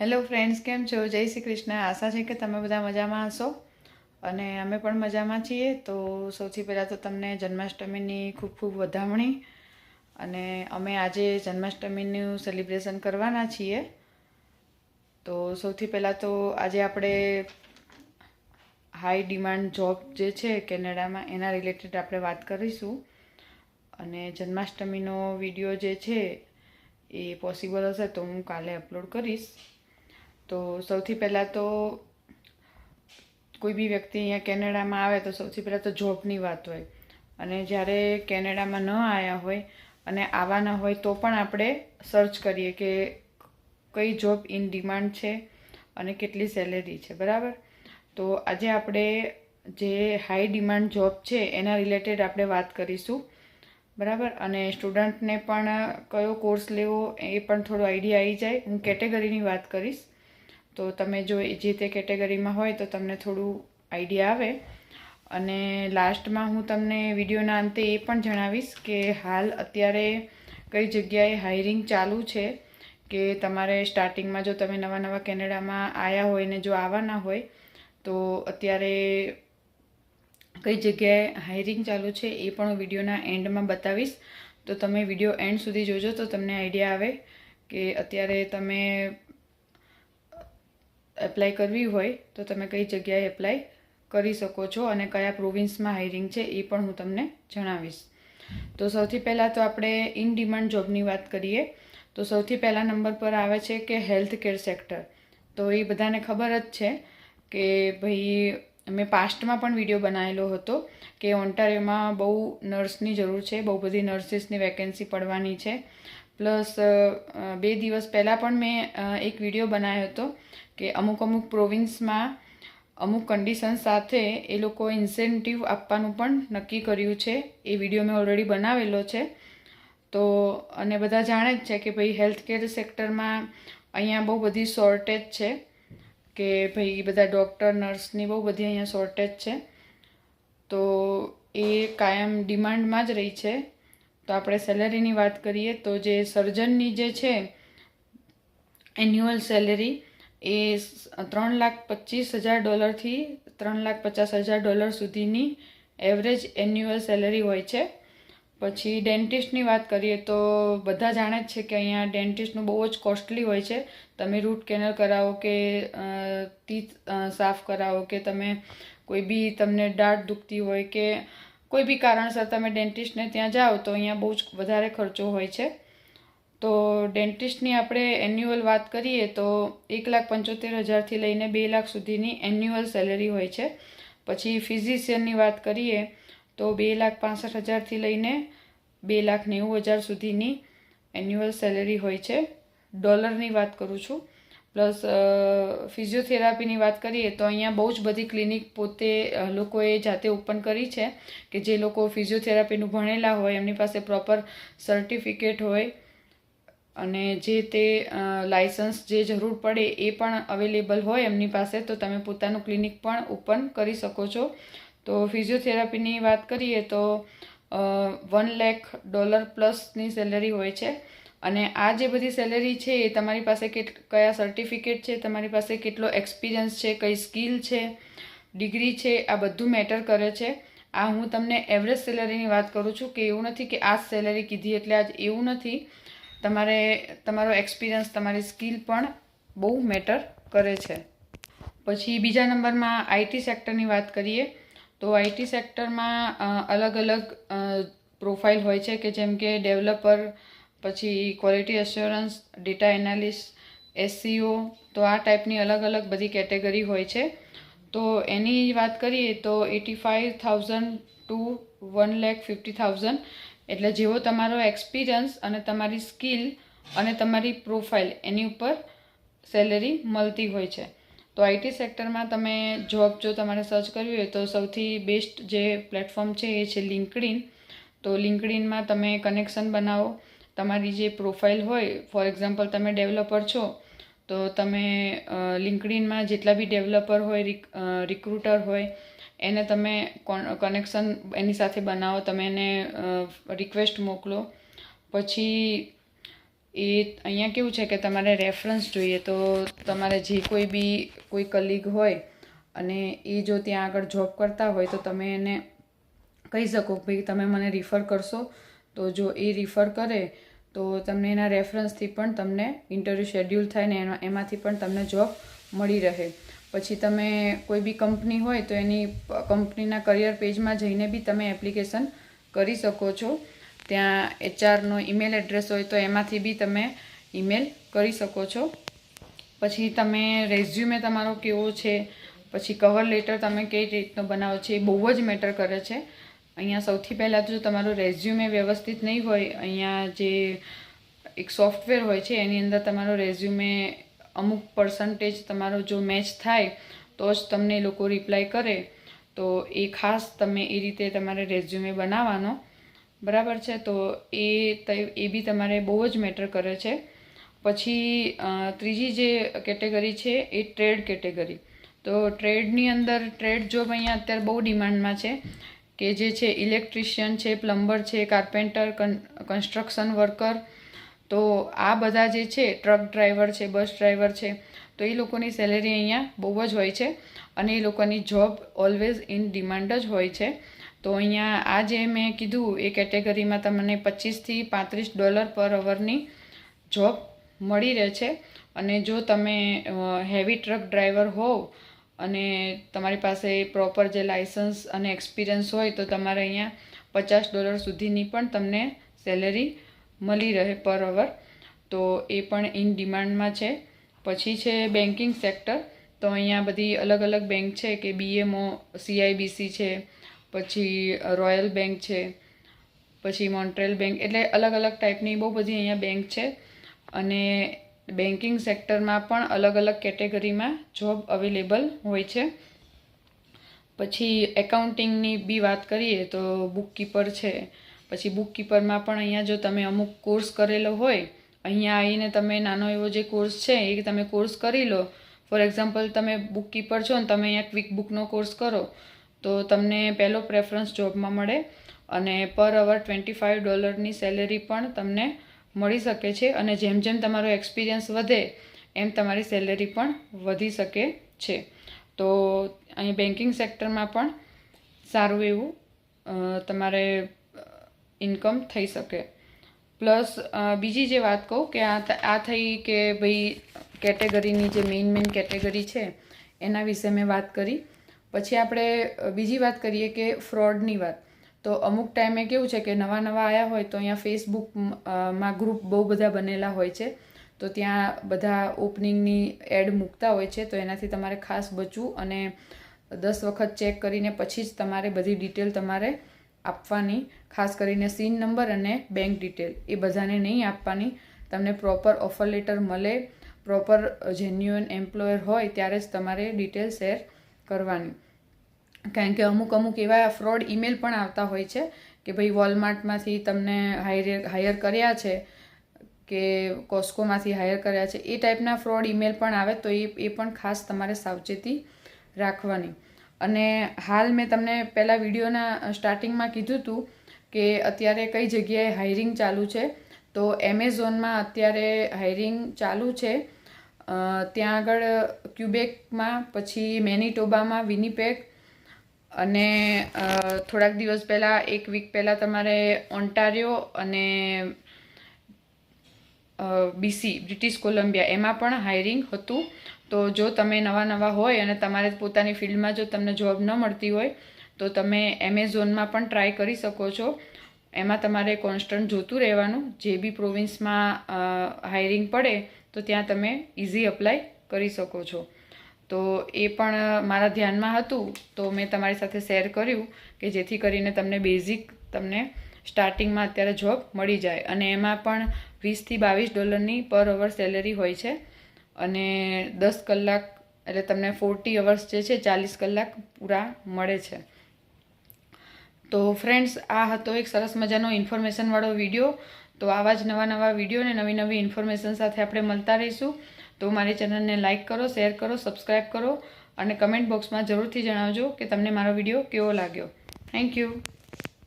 Hello friends, કેમ છો? જય શ્રી કૃષ્ણ. આશા છે કે તમે બધા મજામાં હશો. અને અમે પણ મજામાં છીએ. તો સૌથી પહેલાં તો તમને જન્માષ્ટમીની ખૂબ ખૂબ વધામણી. અને અમે આજે જન્માષ્ટમીનું સેલિબ્રેશન કરવાના છીએ. તો સૌથી પહેલાં તો આજે આપણે હાઈ ડિમાન્ડ જોબ જે છે કેનેડામાં, એના રિલેટેડ આપણે વાત કરીશું. અને જન્માષ્ટમીનો વીડિયો જે છે એ પોસિબલ હશે તો હું કાલે અપલોડ કરીશ. તો સૌથી પહેલાં તો કોઈ બી વ્યક્તિ અહીંયા કેનેડામાં આવે તો સૌથી પહેલાં તો જોબની વાત હોય. અને જ્યારે કેનેડામાં ન આવ્યા હોય અને આવવાના હોય તો પણ આપણે સર્ચ કરીએ કે કઈ જોબ ઇન ડિમાન્ડ છે અને કેટલી સેલેરી છે, બરાબર? તો આજે આપણે જે હાઈ ડિમાન્ડ જોબ છે એના રિલેટેડ આપણે વાત કરીશું, બરાબર? અને સ્ટુડન્ટને પણ કયો કોર્સ લેવો એ પણ થોડો આઈડિયા આવી જાય. હું કેટેગરીની વાત કરીશ. તો તમે જો જે તે કેટેગરીમાં હોય તો તમને થોડું આઈડિયા આવે. અને લાસ્ટમાં હું તમને વિડીયોના અંતે એ પણ જણાવીશ કે હાલ અત્યારે કઈ જગ્યાએ હાયરિંગ ચાલુ છે કે તમારે સ્ટાર્ટિંગમાં જો તમે નવા નવા કેનેડામાં આવ્યા હોય ને જો આવવાના હોય તો અત્યારે કઈ જગ્યાએ હાયરિંગ ચાલુ છે એ પણ હું વિડીયોના એન્ડમાં બતાવીશ. તો તમે વીડિયો એન્ડ સુધી જોજો તો તમને આઈડિયા આવે કે અત્યારે તમે એપ્લાય કરવી હોય, તો તમે કઈ જગ્યાએ એપ્લાય કરી શકો છો અને કયા પ્રોવિન્સમાં હાયરિંગ છે એ પણ હું તમને જણાવીશ. તો સૌથી પહેલાં તો આપણે ઇન ડિમાન્ડ જોબની વાત કરીએ, તો સૌથી પહેલા નંબર પર આવે છે કે હેલ્થ કેર સેક્ટર તો એ બધાને ખબર જ છે કે ભાઈ મેં પાસ્ટમાં પણ વીડિયો બનાવેલો હતો કે ઓન્ટારિયોમાં બહુ નર્સની જરૂર છે, બહુ બધી નર્સિસની વેકેન્સી પડવાની છે. પ્લસ બે દિવસ પહેલાં પણ મેં એક વીડિયો બનાવ્યો હતો કે અમુક અમુક પ્રોવિન્સમાં અમુક કન્ડિશન સાથે એ લોકો ઇન્સેન્ટિવ આપવાનું પણ નક્કી કર્યું છે. એ વીડિયો મેં ઓલરેડી બનાવેલો છે. તો, અને બધા જાણે જ છે કે ભાઈ હેલ્થ કેર સેક્ટરમાં અહીંયા બહુ બધી શોર્ટેજ છે કે ભાઈ બધા ડૉક્ટર નર્સની બહુ બધી અહીંયા શોર્ટેજ છે. તો એ કાયમ ડિમાન્ડમાં જ રહી છે. તો આપણે સેલેરીની વાત કરીએ તો જે સર્જનની જે છે, એન્યુઅલ સેલેરી, એ ત્રણ લાખ પચીસ હજાર ડોલરથી ત્રણ લાખ પચાસ હજાર ડોલર સુધીની એવરેજ એન્યુઅલ સેલેરી હોય છે. પછી ડેન્ટિસ્ટની વાત કરીએ તો બધા જાણે જ છે કે અહીંયા ડેન્ટિસ્ટનું બહુ જ કોસ્ટલી હોય છે. તમે રૂટ કેનલ કરાવો કે ટીથ સાફ કરાવો કે તમે કોઈ બી તમને દાઢ દુખતી હોય કે કોઈ બી કારણસર તમે ડેન્ટિસ્ટને ત્યાં જાઓ તો અહીંયા બહુ જ વધારે ખર્ચો હોય છે. તો ડેન્ટિસ્ટની આપણે એન્યુઅલ વાત કરીએ તો એક લાખ પંચોતેર હજારથી લઈને બે લાખ સુધીની એન્યુઅલ સેલેરી હોય છે. પછી ફિઝિશિયનની વાત કરીએ તો બે લાખ પાસઠ હજારથી લઈને બે લાખ નેવું હજાર સુધીની એન્યુઅલ સેલેરી હોય છે. ડોલરની વાત કરું છું. પ્લસ ફિઝિયોથેરાપીની વાત કરીએ તો અહીંયા બહુ જ બધી ક્લિનિક પોતે લોકોએ જાતે ઓપન કરી છે કે જે લોકો ફિઝિયોથેરાપીનું ભણેલા હોય, એમની પાસે પ્રોપર સર્ટિફિકેટ હોય અને જે તે લાઇસન્સ જે જરૂર પડે એ પણ અવેલેબલ હોય એમની પાસે, તો તમે પોતાનું ક્લિનિક પણ ઓપન કરી શકો છો. તો ફિઝિયોથેરાપીની વાત કરીએ તો વન લેખ ડોલર પ્લસની સેલેરી હોય છે. અને આ જે બધી સેલેરી છે, એ તમારી પાસે કેટ, કયા સર્ટિફિકેટ છે, તમારી પાસે કેટલો એક્સપિરિયન્સ છે, કઈ સ્કિલ છે ડિગ્રી છે, આ બધું મેટર કરે છે. આ હું તમને એવરેજ સેલેરીની વાત કરું છું કે એવું નથી કે આ સેલેરી કીધી એટલે આજ એવું નથી. તમારે, તમારો એક્સપિરિયન્સ તમારી સ્કિલ પણ બહુ મેટર કરે છે. પછી બીજા નંબરમાં આઈટી સેક્ટરની વાત કરીએ, તો આઈટી સેક્ટરમાં અલગ અલગ પ્રોફાઇલ હોય છે કે જેમ કે ડેવલપર પછી quality assurance data analyst SEO તો આ ટાઈપની અલગ અલગ બધી કેટેગરી હોય છે. તો એની વાત કરીએ તો eighty five thousand to one lakh fifty thousand એટલે જેવો તમારો એક્સપિરિયન્સ અને તમારી સ્કિલ અને તમારી પ્રોફાઇલ એની ઉપર સેલેરી મળતી હોય છે. તો આઈટી સેક્ટરમાં તમે જોબ જો તમારે સર્ચ કરવી હોય તો સૌથી બેસ્ટ જે પ્લેટફોર્મ છે એ છે લિંકડિન તો લિંકડિનમાં તમે કનેક્શન બનાવો. તમારી જે પ્રોફાઇલ હોય ફોર એક્ઝામ્પલ તમે ડેવલપર છો, તો તમે લિંકડિનમાં જેટલા બી ડેવલપર હોય રિક્રુટર હોય, એને તમે કનેક્શન એની સાથે બનાવો, તમે એને રિક્વેસ્ટ મોકલો. પછી એ અહીંયા કેવું છે કે તમારે રેફરન્સ જોઈએ, તો તમારે જે કોઈ બી, કોઈ કલીગ હોય અને એ જો ત્યાં આગળ જોબ કરતા હોય, તો તમે એને કહી શકો ભાઈ તમે મને રિફર કરશો. તો જો એ રિફર કરે તો તમને એના રેફરન્સથી પણ તમને ઇન્ટરવ્યૂ શેડ્યુલ થાય ને એનો, એમાંથી પણ તમને જોબ મળી રહે. પછી તમે કોઈ બી કંપની હોય તો એની કંપનીના કરિયર પેજમાં જઈને બી તમે એપ્લિકેશન કરી શકો છો. ત્યાં એચઆરનો ઈમેલ એડ્રેસ હોય તો એમાંથી બી તમે ઈમેલ કરી શકો છો. પછી તમે રેઝ્યુમે તમારો કેવો છે? પછી કવર લેટર તમે કઈ રીતનો બનાવો છો? એ બહુ જ મેટર કરે છે. અહીંયા સૌથી પહેલાં તો જો તમારું રેઝ્યુમે વ્યવસ્થિત નહીં હોય, અહીંયા જે એક સોફ્ટવેર હોય છે, એની અંદર તમારો રેઝ્યુમે અમુક પર્સન્ટેજ તમારો જો મેચ થાય, તો જ તમને લોકો રિપ્લાય કરે. તો એ ખાસ તમે એ રીતે તમારે રેઝ્યુમે બનાવવાનો. બરાબર છે? તો એ એ બી તમારે બહુ જ મેટર કરે છે. પછી ત્રીજી જે કેટેગરી છે, એ ટ્રેડ કેટેગરી તો ટ્રેડની અંદર ટ્રેડ જોબ અહીંયા અત્યારે બહુ ડિમાન્ડમાં છે. કે જે છે ઇલેક્ટ્રિશિયન છે પ્લમ્બર છે કાર્પેન્ટર કન્સ્ટ્રક્શન વર્કર તો આ બધા જે છે ટ્રક ડ્રાઈવર છે બસ ડ્રાઈવર છે, તો એ લોકોની સેલેરી અહીંયા બહુ જ હોય છે અને એ લોકોની જોબ ઓલવેઝ ઇન ડિમાન્ડ જ હોય છે. તો અહીંયા આ જે મેં કીધું, એ કેટેગરીમાં તમને પચીસથી પાંત્રીસ ડોલર પર અવરની જોબ મળી રહે છે. અને જો તમે હેવી ટ્રક ડ્રાઈવર હોવ અને તમારી પાસે પ્રોપર જે લાઇસન્સ અને એક્સપિરિયન્સ હોય તો તમારે અહીંયા પચાસ ડોલર સુધીની પણ તમને સેલેરી મળી રહે પર અવર તો એ પણ ઇન ડિમાન્ડમાં છે. પછી છે બેન્કિંગ સેક્ટર તો અહીંયા બધી અલગ અલગ બેંક છે કે બીએમઓ સીઆઈબીસી છે, પછી રોયલ બેંક છે, પછી મોન્ટ્રેલ બેંક એટલે અલગ અલગ ટાઈપની બહુ બધી અહીંયા બેંક છે. અને બેન્કિંગ સેક્ટરમાં પણ અલગ અલગ કેટેગરીમાં જોબ અવેલેબલ હોય છે. પછી એકાઉન્ટિંગની બી વાત કરીએ તો બુકકીપર છે. પછી બુકકીપરમાં પણ અહીંયા જો તમે અમુક કોર્સ કરેલો હોય, અહીંયા આવીને તમે નાનો એવો જે કોર્સ છે એ તમે કોર્સ કરી લો. ફોર એક્ઝામ્પલ તમે બુકકીપર છો ને તમે અહીંયા ક્વિક બુકનો કોર્સ કરો, તો તમને પહેલો પ્રેફરન્સ જોબમાં મળે અને પર અવર ટ્વેન્ટી ફાઇવ ડોલરની સેલેરી પણ તમને મળી શકે છે અને જેમ જેમ તમારો એક્સપિરિયન્સ વધે, એમ તમારી સેલેરી પણ વધી શકે છે. તો અહીં બેન્કિંગ સેક્ટરમાં પણ સારું એવું તમારે ઇન્કમ થઈ શકે. પ્લસ બીજી જે વાત કહું કે આ આ થઈ કે ભાઈ કેટેગરીની જે મેઇન મેઇન કેટેગરી છે, એના વિશે મેં વાત કરી. પછી આપણે બીજી વાત કરીએ કે ફ્રોડની વાત. તો અમુક ટાઈમે કેવું છે કે નવા નવા આવ્યા હોય તો અહીંયા ફેસબુકમાં ગ્રુપ બહુ બધા બનેલા હોય છે. તો ત્યાં બધા ઓપનિંગની એડ મૂકતા હોય છે, તો એનાથી તમારે ખાસ બચવું અને દસ વખત ચેક કરીને પછી જ તમારે બધી ડિટેલ તમારે આપવાની, ખાસ કરીને સીન નંબર અને બેંક ડિટેલ એ બધાને નહીં આપવાની. તમને પ્રોપર ઓફર લેટર મળે પ્રોપર જેન્યુઅન એમ્પ્લોયર હોય, ત્યારે જ તમારે ડિટેલ શેર કરવાની. કારણ કે અમુક અમુક એવા ફ્રોડ ઈમેલ પણ આવતા હોય છે કે ભાઈ વોલમાર્ટમાંથી તમને હાયર હાયર કર્યા છે, કે કોસ્કોમાંથી હાયર કર્યા છે, એ ટાઈપના ફ્રોડ ઈમેલ પણ આવે તો એ એ પણ ખાસ તમારે સાવચેતી રાખવાની. અને હાલ મેં તમને પહેલાં વિડીયોના સ્ટાર્ટિંગમાં કીધું હતું કે અત્યારે કઈ જગ્યાએ હાયરિંગ ચાલુ છે, તો એમેઝોનમાં અત્યારે હાયરિંગ ચાલુ છે. ત્યાં આગળ ક્યુબેકમાં પછી મેનિટોબામાં વિનીપેક અને થોડાક દિવસ પહેલાં, એક વીક પહેલાં તમારે ઓન્ટારિયો અને બીસી બ્રિટિશ કોલંબિયા એમાં પણ હાયરિંગ હતું. તો જો તમે નવા નવા હોય અને તમારે પોતાની ફિલ્ડમાં જો તમને જોબ ન મળતી હોય, તો તમે એમેઝોનમાં પણ ટ્રાય કરી શકો છો. એમાં તમારે કોન્સ્ટન્ટ જોતું રહેવાનું. જે બી પ્રોવિન્સમાં હાયરિંગ પડે, તો ત્યાં તમે ઇઝી અપ્લાય કરી શકો છો. તો એ પણ મારા ધ્યાનમાં હતું. તો મેં તમારી સાથે શેર કર્યું કે જેથી કરીને તમને બેઝિક તમને સ્ટાર્ટિંગમાં અત્યારે જોબ મળી જાય. અને એમાં પણ વીસથી બાવીસ ડોલરની પર અવર સેલેરી હોય છે. અને દસ કલાક, એટલે તમને ફોર્ટી અવર્સ જે છે, ચાલીસ કલાક પૂરા મળે છે. તો ફ્રેન્ડ્સ આ હતો એક સરસ મજાનો ઇન્ફોર્મેશનવાળો વીડિયો તો આવા જ નવા નવા વીડિયો અને નવી નવી ઇન્ફોર્મેશન સાથે આપણે મળતા રહીશું. તો મારી ચેનલને લાઇક કરો, શેર કરો સબસ્ક્રાઈબ કરો અને કમેન્ટ બોક્સમાં જરૂરથી જણાવજો કે તમને મારો વીડિયો કેવો લાગ્યો. Thank you.